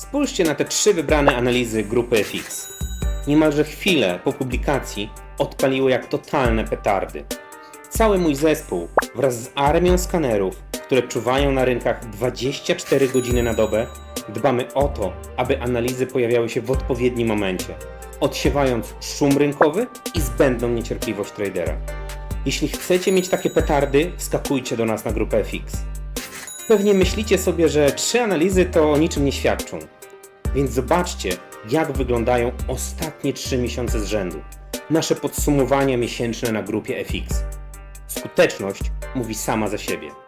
Spójrzcie na te trzy wybrane analizy grupy FX. Niemalże chwilę po publikacji odpaliły jak totalne petardy. Cały mój zespół wraz z armią skanerów, które czuwają na rynkach 24 godziny na dobę, dbamy o to, aby analizy pojawiały się w odpowiednim momencie, odsiewając szum rynkowy i zbędną niecierpliwość tradera. Jeśli chcecie mieć takie petardy, wskakujcie do nas na grupę FX. Pewnie myślicie sobie, że trzy analizy to o niczym nie świadczą. Więc zobaczcie, jak wyglądają ostatnie trzy miesiące z rzędu. Nasze podsumowania miesięczne na grupie FX. Skuteczność mówi sama za siebie.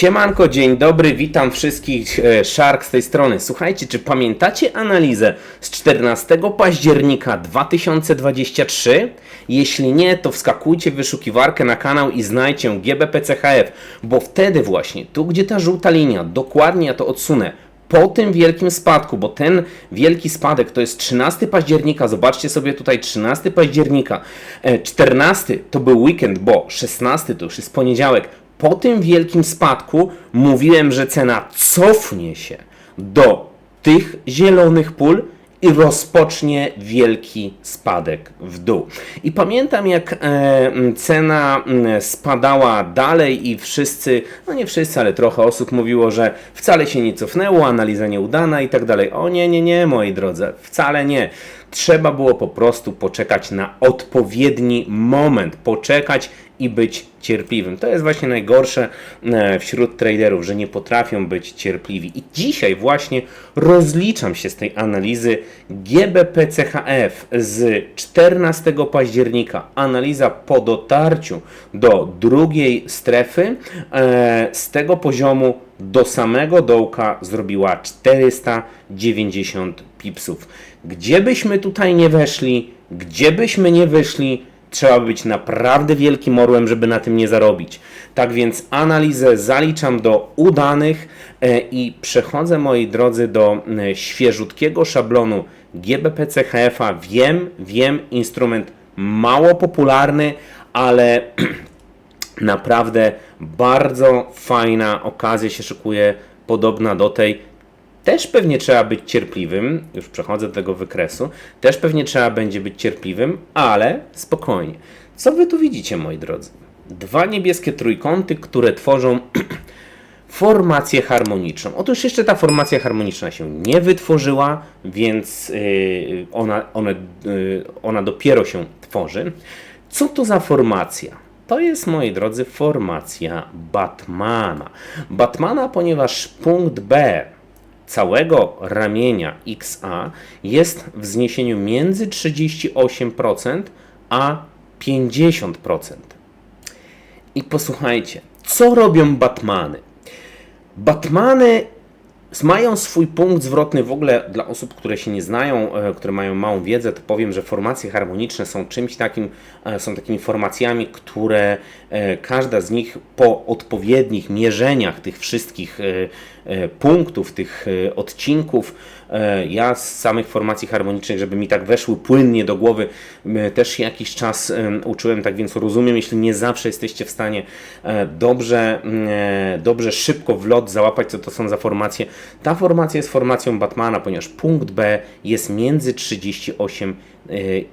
Siemanko, dzień dobry, witam wszystkich, e, Shark z tej strony. Słuchajcie, czy pamiętacie analizę z 14 października 2023? Jeśli nie, to wskakujcie w wyszukiwarkę na kanał i znajdźcie GBPCHF, bo wtedy właśnie, tu gdzie ta żółta linia, dokładnie ja to odsunę, po tym wielkim spadku, bo ten wielki spadek to jest 13 października, zobaczcie sobie tutaj 13 października, e, 14 to był weekend, bo 16 to już jest poniedziałek. Po tym wielkim spadku mówiłem, że cena cofnie się do tych zielonych pól i rozpocznie wielki spadek w dół. I pamiętam, jak e, cena spadała dalej, i wszyscy, no nie wszyscy, ale trochę osób mówiło, że wcale się nie cofnęło, analiza nieudana i tak dalej. O nie, nie, nie, moi drodzy, wcale nie. Trzeba było po prostu poczekać na odpowiedni moment, poczekać i być cierpliwym. To jest właśnie najgorsze e, wśród traderów, że nie potrafią być cierpliwi. I dzisiaj właśnie rozliczam się z tej analizy GBP-CHF z 14 października. Analiza po dotarciu do drugiej strefy e, z tego poziomu do samego dołka zrobiła 490 pipsów. Gdzie byśmy tutaj nie weszli, gdzie byśmy nie wyszli, trzeba być naprawdę wielkim orłem, żeby na tym nie zarobić. Tak więc analizę zaliczam do udanych e, i przechodzę, moi drodzy, do e, świeżutkiego szablonu GBP-CHF-a. Wiem, wiem, instrument mało popularny, ale naprawdę bardzo fajna okazja się szykuje, podobna do tej. Też pewnie trzeba być cierpliwym, już przechodzę do tego wykresu, też pewnie trzeba będzie być cierpliwym, ale spokojnie. Co wy tu widzicie, moi drodzy? Dwa niebieskie trójkąty, które tworzą formację harmoniczną. Otóż jeszcze ta formacja harmoniczna się nie wytworzyła, więc yy, ona, one, yy, ona dopiero się tworzy. Co to za formacja? To jest, moi drodzy, formacja Batmana. Batmana, ponieważ punkt B całego ramienia XA jest w zniesieniu między 38% a 50%. I posłuchajcie, co robią Batmany? Batmany mają swój punkt zwrotny w ogóle dla osób, które się nie znają, e, które mają małą wiedzę, to powiem, że formacje harmoniczne są czymś takim, e, są takimi formacjami, które e, każda z nich po odpowiednich mierzeniach tych wszystkich punktów, tych odcinków, ja z samych formacji harmonicznych, żeby mi tak weszły płynnie do głowy, też jakiś czas uczyłem, tak więc rozumiem, jeśli nie zawsze jesteście w stanie dobrze, dobrze szybko w lot załapać, co to są za formacje. Ta formacja jest formacją Batmana, ponieważ punkt B jest między 38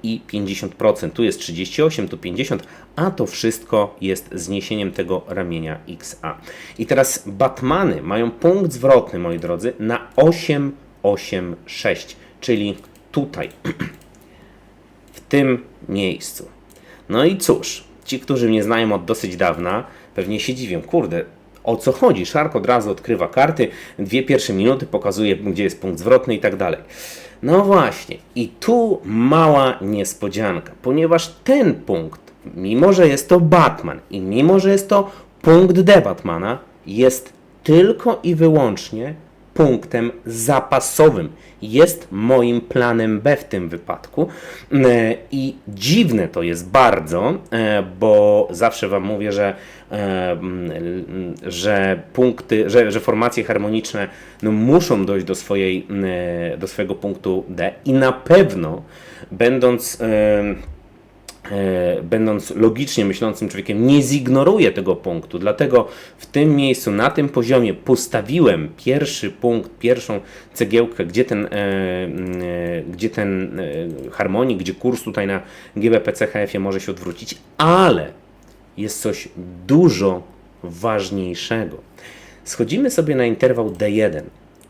i 50%. Tu jest 38, tu 50, a to wszystko jest zniesieniem tego ramienia XA. I teraz Batmany mają punkt zwrotny, moi drodzy, na 8, 8, 6, czyli tutaj, w tym miejscu. No i cóż, ci, którzy mnie znają od dosyć dawna, pewnie się dziwią, kurde, o co chodzi? Shark od razu odkrywa karty, dwie pierwsze minuty pokazuje, gdzie jest punkt zwrotny i tak dalej. No właśnie, i tu mała niespodzianka, ponieważ ten punkt, mimo że jest to Batman i mimo że jest to punkt D Batmana, jest tylko i wyłącznie punktem zapasowym. Jest moim planem B w tym wypadku. E, I dziwne to jest bardzo, e, bo zawsze Wam mówię, że, e, że punkty, że, że formacje harmoniczne no, muszą dojść do, swojej, do swojego punktu D i na pewno będąc będąc logicznie myślącym człowiekiem, nie zignoruję tego punktu. Dlatego w tym miejscu, na tym poziomie postawiłem pierwszy punkt, pierwszą cegiełkę, gdzie ten, e, e, gdzie ten e, harmonik, gdzie kurs tutaj na GBP CHF-ie może się odwrócić, ale jest coś dużo ważniejszego. Schodzimy sobie na interwał D1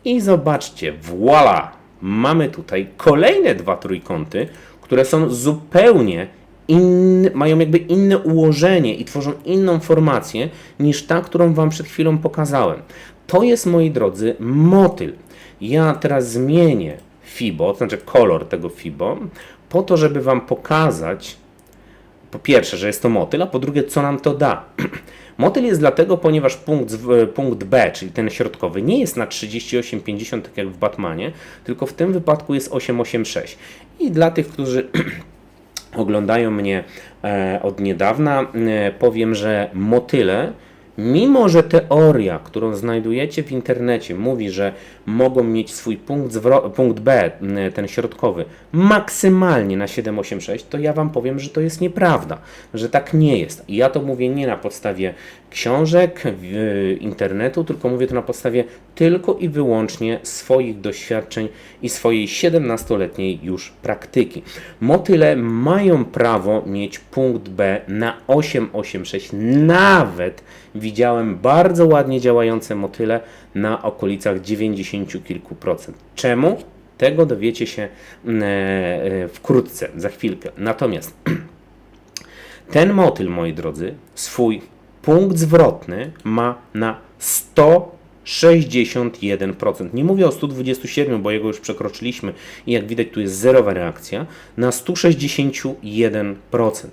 i zobaczcie, voila! Mamy tutaj kolejne dwa trójkąty, które są zupełnie inne, mają jakby inne ułożenie i tworzą inną formację niż ta, którą Wam przed chwilą pokazałem. To jest, moi drodzy, motyl. Ja teraz zmienię FIBO, to znaczy kolor tego FIBO, po to, żeby Wam pokazać, po pierwsze, że jest to motyl, a po drugie, co nam to da. Motyl jest dlatego, ponieważ punkt, punkt B, czyli ten środkowy, nie jest na 38,50 tak jak w Batmanie, tylko w tym wypadku jest 8,86. I dla tych, którzy oglądają mnie e, od niedawna, e, powiem, że motyle, mimo że teoria, którą znajdujecie w internecie, mówi, że mogą mieć swój punkt, punkt B, ten środkowy, maksymalnie na 786, to ja Wam powiem, że to jest nieprawda, że tak nie jest. I ja to mówię nie na podstawie książek, w, internetu, tylko mówię to na podstawie tylko i wyłącznie swoich doświadczeń i swojej 17-letniej już praktyki. Motyle mają prawo mieć punkt B na 886, nawet widziałem bardzo ładnie działające motyle na okolicach 90 kilku procent. Czemu? Tego dowiecie się mm, e, e, wkrótce, za chwilkę. Natomiast ten motyl, moi drodzy, swój punkt zwrotny ma na 161%. Nie mówię o 127, bo jego już przekroczyliśmy i jak widać tu jest zerowa reakcja. Na 161%.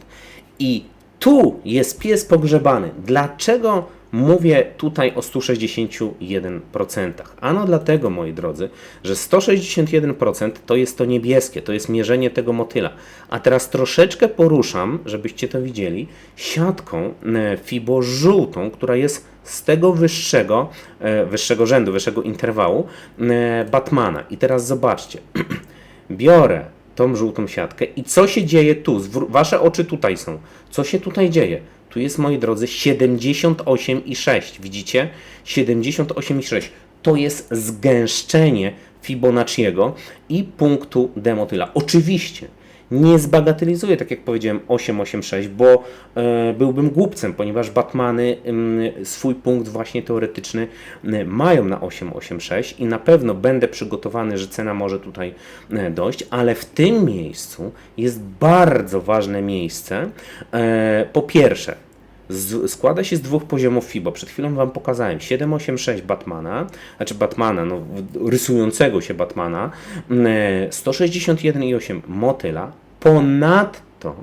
I tu jest pies pogrzebany. Dlaczego mówię tutaj o 161%? Ano dlatego, moi drodzy, że 161% to jest to niebieskie, to jest mierzenie tego motyla. A teraz troszeczkę poruszam, żebyście to widzieli, siatką e, Fibo żółtą, która jest z tego wyższego, e, wyższego rzędu, wyższego interwału e, Batmana. I teraz zobaczcie. Biorę tą żółtą siatkę i co się dzieje tu? Wasze oczy tutaj są. Co się tutaj dzieje? Tu jest, moi drodzy, 78,6. Widzicie? 78,6. To jest zgęszczenie Fibonacciego i punktu demotyla. Oczywiście nie zbagatelizuję, tak jak powiedziałem, 886, bo e, byłbym głupcem, ponieważ Batmany ym, swój punkt właśnie teoretyczny y, mają na 886 i na pewno będę przygotowany, że cena może tutaj e, dojść, ale w tym miejscu jest bardzo ważne miejsce. E, po pierwsze, z, składa się z dwóch poziomów FIBO. Przed chwilą Wam pokazałem 786 Batmana, znaczy Batmana, no, rysującego się Batmana, mm, e, 161,8 Motyla. Ponadto,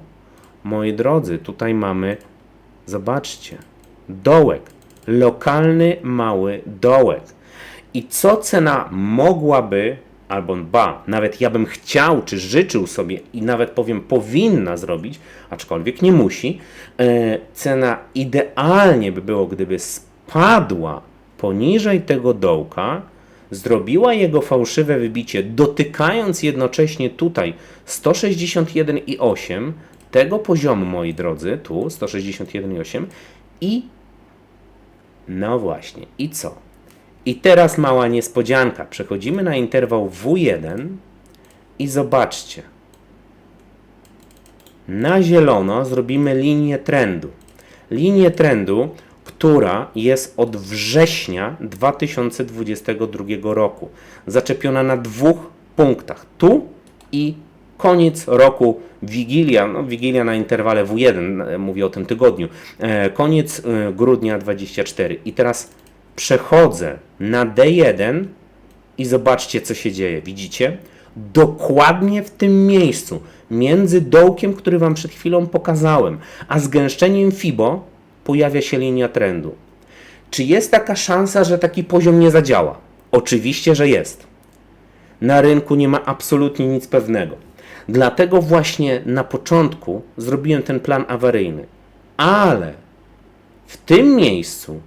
moi drodzy, tutaj mamy, zobaczcie, dołek, lokalny mały dołek. I co cena mogłaby, albo ba, nawet ja bym chciał, czy życzył sobie i nawet powiem powinna zrobić, aczkolwiek nie musi, e, cena idealnie by było, gdyby spadła poniżej tego dołka, zrobiła jego fałszywe wybicie, dotykając jednocześnie tutaj 161,8 tego poziomu, moi drodzy, tu 161,8 i no właśnie, i co? I teraz mała niespodzianka. Przechodzimy na interwał W1 i zobaczcie. Na zielono zrobimy linię trendu. Linię trendu, która jest od września 2022 roku. Zaczepiona na dwóch punktach. Tu i koniec roku, Wigilia, no Wigilia na interwale W1, e, mówię o tym tygodniu, e, koniec e, grudnia 24. I teraz przechodzę na D1 i zobaczcie, co się dzieje. Widzicie? Dokładnie w tym miejscu, między dołkiem, który Wam przed chwilą pokazałem, a zgęszczeniem FIBO pojawia się linia trendu. Czy jest taka szansa, że taki poziom nie zadziała? Oczywiście, że jest. Na rynku nie ma absolutnie nic pewnego. Dlatego właśnie na początku zrobiłem ten plan awaryjny. Ale w tym miejscu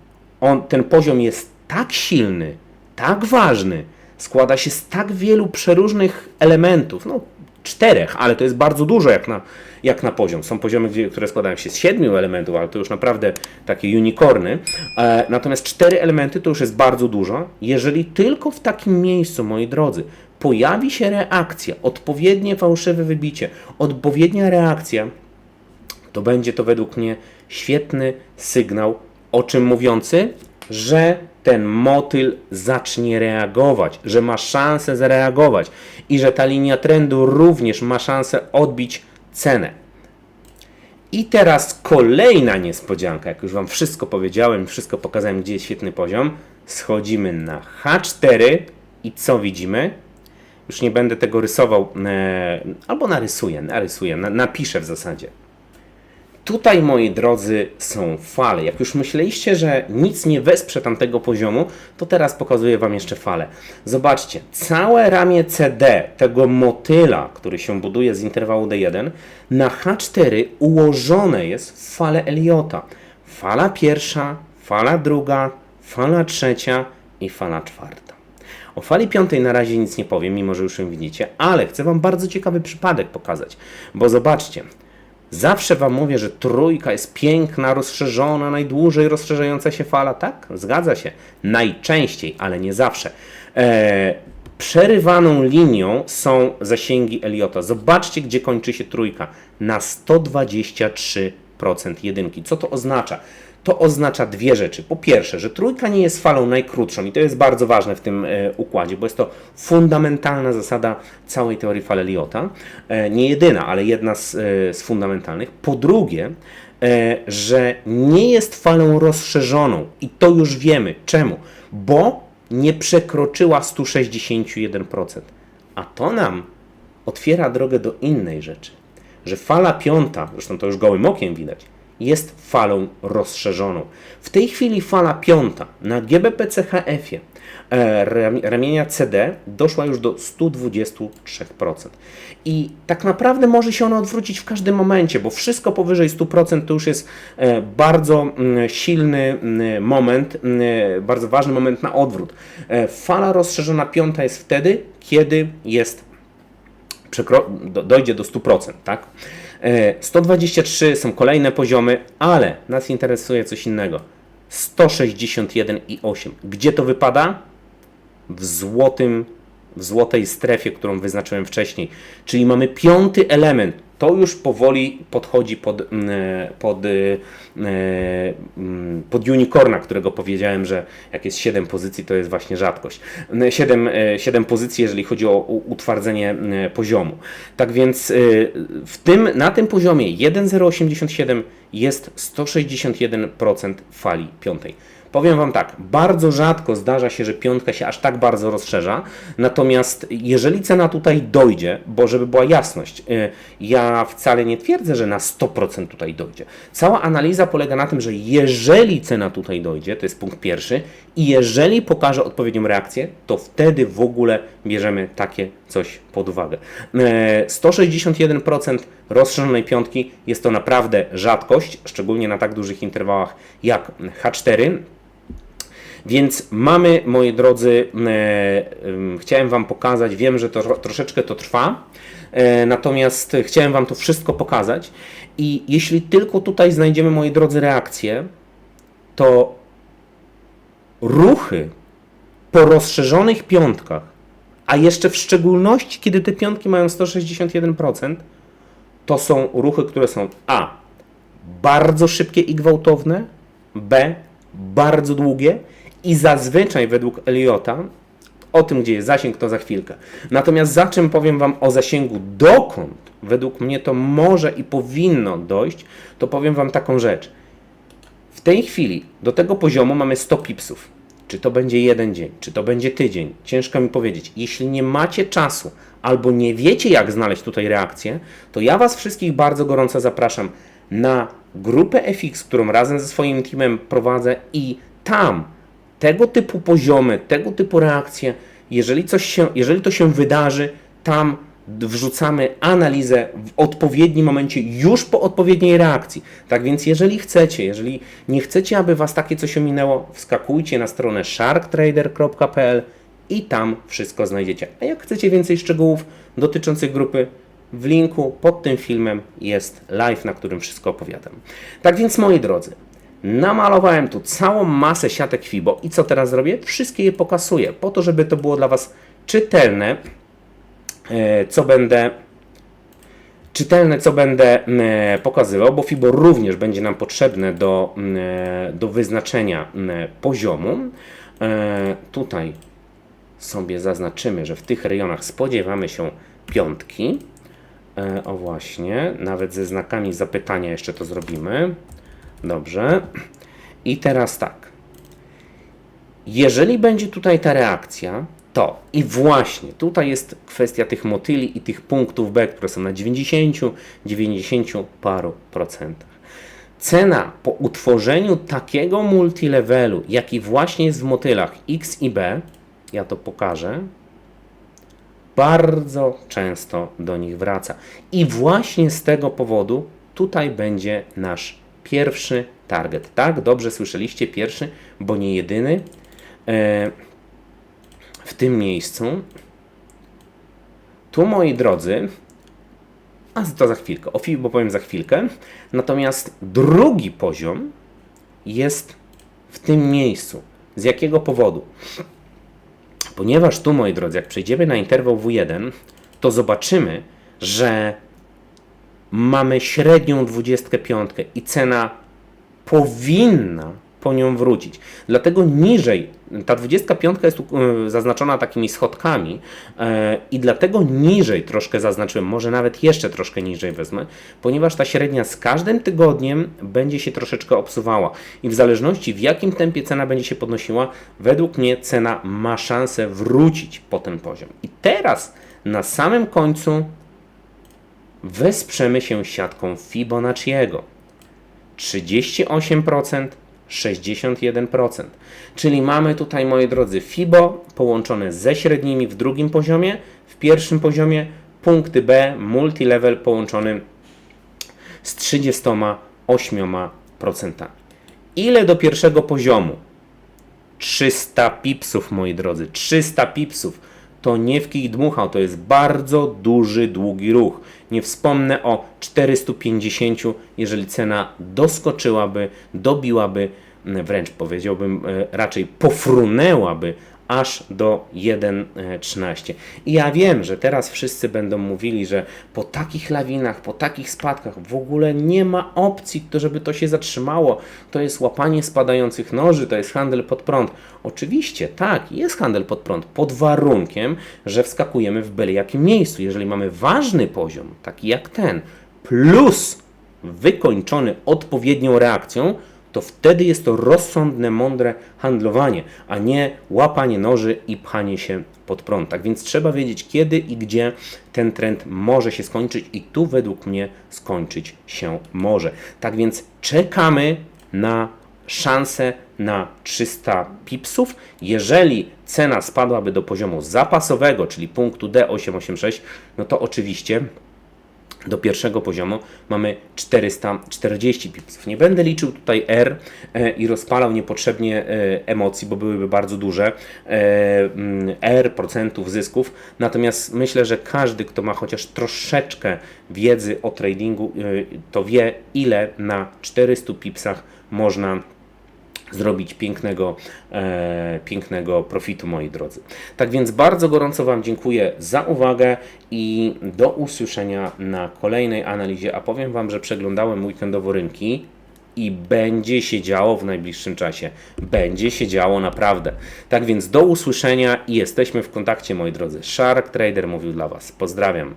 on, ten poziom jest tak silny, tak ważny, składa się z tak wielu przeróżnych elementów. No, czterech, ale to jest bardzo dużo jak na, jak na poziom. Są poziomy, które składają się z siedmiu elementów, ale to już naprawdę takie unicorny. E, natomiast cztery elementy to już jest bardzo dużo. Jeżeli tylko w takim miejscu, moi drodzy, pojawi się reakcja, odpowiednie fałszywe wybicie, odpowiednia reakcja, to będzie to według mnie świetny sygnał, o czym mówiący, że ten motyl zacznie reagować, że ma szansę zareagować i że ta linia trendu również ma szansę odbić cenę. I teraz kolejna niespodzianka, jak już Wam wszystko powiedziałem, wszystko pokazałem, gdzie jest świetny poziom. Schodzimy na H4 i co widzimy? Już nie będę tego rysował, e, albo narysuję, narysuję, na, napiszę w zasadzie. Tutaj, moi drodzy, są fale. Jak już myśleliście, że nic nie wesprze tamtego poziomu, to teraz pokazuję Wam jeszcze fale. Zobaczcie, całe ramię CD tego motyla, który się buduje z interwału D1, na H4 ułożone jest w falę Eliota. Fala pierwsza, fala druga, fala trzecia i fala czwarta. O fali piątej na razie nic nie powiem, mimo że już ją widzicie, ale chcę Wam bardzo ciekawy przypadek pokazać, bo zobaczcie, Zawsze Wam mówię, że trójka jest piękna, rozszerzona, najdłużej rozszerzająca się fala. Tak, zgadza się. Najczęściej, ale nie zawsze. E, przerywaną linią są zasięgi Eliota. Zobaczcie, gdzie kończy się trójka. Na 123% jedynki. Co to oznacza? To oznacza dwie rzeczy. Po pierwsze, że trójka nie jest falą najkrótszą i to jest bardzo ważne w tym e, układzie, bo jest to fundamentalna zasada całej teorii fal Eliota. E, nie jedyna, ale jedna z, e, z fundamentalnych. Po drugie, że nie jest falą rozszerzoną i to już wiemy. Czemu? Bo nie przekroczyła 161%. A to nam otwiera drogę do innej rzeczy, że fala piąta, zresztą to już gołym okiem widać, jest falą rozszerzoną. W tej chwili fala piąta na GBP-CHF-ie e, ram- ramienia CD doszła już do 123%. I tak naprawdę może się ona odwrócić w każdym momencie, bo wszystko powyżej 100% to już jest e, bardzo mm, silny mm, moment, mm, bardzo ważny moment na odwrót. E, Fala rozszerzona piąta jest wtedy, kiedy jest dojdzie do 100%, tak? E, 123 są kolejne poziomy, ale nas interesuje coś innego. 161,8. Gdzie to wypada? W złotym, w złotej strefie, którą wyznaczyłem wcześniej. Czyli mamy piąty element. To już powoli podchodzi pod, mm, e, pod, e, mm, pod unicorna, którego powiedziałem, że jak jest 7 pozycji, to jest właśnie rzadkość. 7, 7 pozycji, jeżeli chodzi o utwardzenie poziomu. Tak więc e, w tym, na tym poziomie 1,087 jest 161% fali piątej. Powiem Wam tak, bardzo rzadko zdarza się, że piątka się aż tak bardzo rozszerza, natomiast jeżeli cena tutaj dojdzie, bo żeby była jasność, y, ja wcale nie twierdzę, że na 100% tutaj dojdzie. Cała analiza polega na tym, że jeżeli cena tutaj dojdzie, to jest punkt pierwszy, i jeżeli pokaże odpowiednią reakcję, to wtedy w ogóle bierzemy takie coś pod uwagę. E, 161% rozszerzonej piątki jest to naprawdę rzadkość, szczególnie na tak dużych interwałach jak H4. Więc mamy, moi drodzy, e, em, chciałem Wam pokazać, wiem, że to tro- troszeczkę to trwa, e, natomiast chciałem Wam to wszystko pokazać i jeśli tylko tutaj znajdziemy, moi drodzy, reakcję, to ruchy po rozszerzonych piątkach, a jeszcze w szczególności, kiedy te piątki mają 161%, to są ruchy, które są A. Bardzo szybkie i gwałtowne, B. Bardzo długie i zazwyczaj według Eliota, o tym gdzie jest zasięg, to za chwilkę. Natomiast za czym powiem Wam o zasięgu, dokąd według mnie to może i powinno dojść, to powiem Wam taką rzecz. W tej chwili do tego poziomu mamy 100 pipsów. Czy to będzie jeden dzień, czy to będzie tydzień, ciężko mi powiedzieć. Jeśli nie macie czasu albo nie wiecie, jak znaleźć tutaj reakcję, to ja Was wszystkich bardzo gorąco zapraszam na grupę FX, którą razem ze swoim teamem prowadzę i tam tego typu poziomy, tego typu reakcje, jeżeli, coś się, jeżeli to się wydarzy, tam wrzucamy analizę w odpowiednim momencie, już po odpowiedniej reakcji. Tak więc, jeżeli chcecie, jeżeli nie chcecie, aby Was takie coś ominęło, wskakujcie na stronę sharktrader.pl i tam wszystko znajdziecie. A jak chcecie więcej szczegółów dotyczących grupy, w linku pod tym filmem jest live, na którym wszystko opowiadam. Tak więc, moi drodzy, namalowałem tu całą masę siatek FIBO i co teraz zrobię? Wszystkie je pokasuję, po to, żeby to było dla Was czytelne, e, co będę czytelne, co będę e, pokazywał, bo FIBO również będzie nam potrzebne do, e, do wyznaczenia poziomu. Tutaj sobie zaznaczymy, że w tych rejonach spodziewamy się piątki. O właśnie, nawet ze znakami zapytania jeszcze to zrobimy. Dobrze. I teraz tak. Jeżeli będzie tutaj ta reakcja, to i właśnie tutaj jest kwestia tych motyli i tych punktów B, które są na 90, 90 paru procentach. Cena po utworzeniu takiego multilevelu, jaki właśnie jest w motylach X i B, ja to pokażę, bardzo często do nich wraca. I właśnie z tego powodu tutaj będzie nasz pierwszy target. Tak, dobrze słyszeliście, pierwszy, bo nie jedyny. E, w tym miejscu. Tu, moi drodzy, a to za chwilkę, o FIBO powiem za chwilkę. Natomiast drugi poziom jest w tym miejscu. Z jakiego powodu? Ponieważ tu, moi drodzy, jak przejdziemy na interwał W1, to zobaczymy, że mamy średnią 25 i cena powinna po nią wrócić. Dlatego niżej, ta 25 jest e, zaznaczona takimi schodkami e, i dlatego niżej troszkę zaznaczyłem, może nawet jeszcze troszkę niżej wezmę, ponieważ ta średnia z każdym tygodniem będzie się troszeczkę obsuwała i w zależności w jakim tempie cena będzie się podnosiła, według mnie cena ma szansę wrócić po ten poziom. I teraz na samym końcu wesprzemy się siatką Fibonacciego. 38%, 61%. Czyli mamy tutaj, moi drodzy, FIBO połączone ze średnimi w drugim poziomie, w pierwszym poziomie punkty B, multilevel połączony z 38%. Ile do pierwszego poziomu? 300 pipsów, moi drodzy, 300 pipsów. To nie w kij dmuchał, to jest bardzo duży, długi ruch. Nie wspomnę o 450, jeżeli cena doskoczyłaby, dobiłaby, m, wręcz powiedziałbym, e, raczej pofrunęłaby aż do 1,13. I ja wiem, że teraz wszyscy będą mówili, że po takich lawinach, po takich spadkach w ogóle nie ma opcji, to żeby to się zatrzymało. To jest łapanie spadających noży, to jest handel pod prąd. Oczywiście, tak, jest handel pod prąd, pod warunkiem, że wskakujemy w byle jakim miejscu. Jeżeli mamy ważny poziom, taki jak ten, plus wykończony odpowiednią reakcją, to wtedy jest to rozsądne, mądre handlowanie, a nie łapanie noży i pchanie się pod prąd. Tak więc trzeba wiedzieć, kiedy i gdzie ten trend może się skończyć, i tu według mnie skończyć się może. Tak więc czekamy na szansę na 300 pipsów. Jeżeli cena spadłaby do poziomu zapasowego, czyli punktu D886, no to oczywiście do pierwszego poziomu mamy 440 pipsów. Nie będę liczył tutaj R e, i rozpalał niepotrzebnie e, emocji, bo byłyby bardzo duże. E, mm, R procentów zysków. Natomiast myślę, że każdy, kto ma chociaż troszeczkę wiedzy o tradingu, to wie, ile na 400 pipsach można zrobić pięknego, e, pięknego profitu, moi drodzy. Tak więc bardzo gorąco Wam dziękuję za uwagę i do usłyszenia na kolejnej analizie. A powiem Wam, że przeglądałem weekendowo rynki i będzie się działo w najbliższym czasie. Będzie się działo naprawdę. Tak więc do usłyszenia i jesteśmy w kontakcie, moi drodzy. Shark Trader mówił dla Was. Pozdrawiam.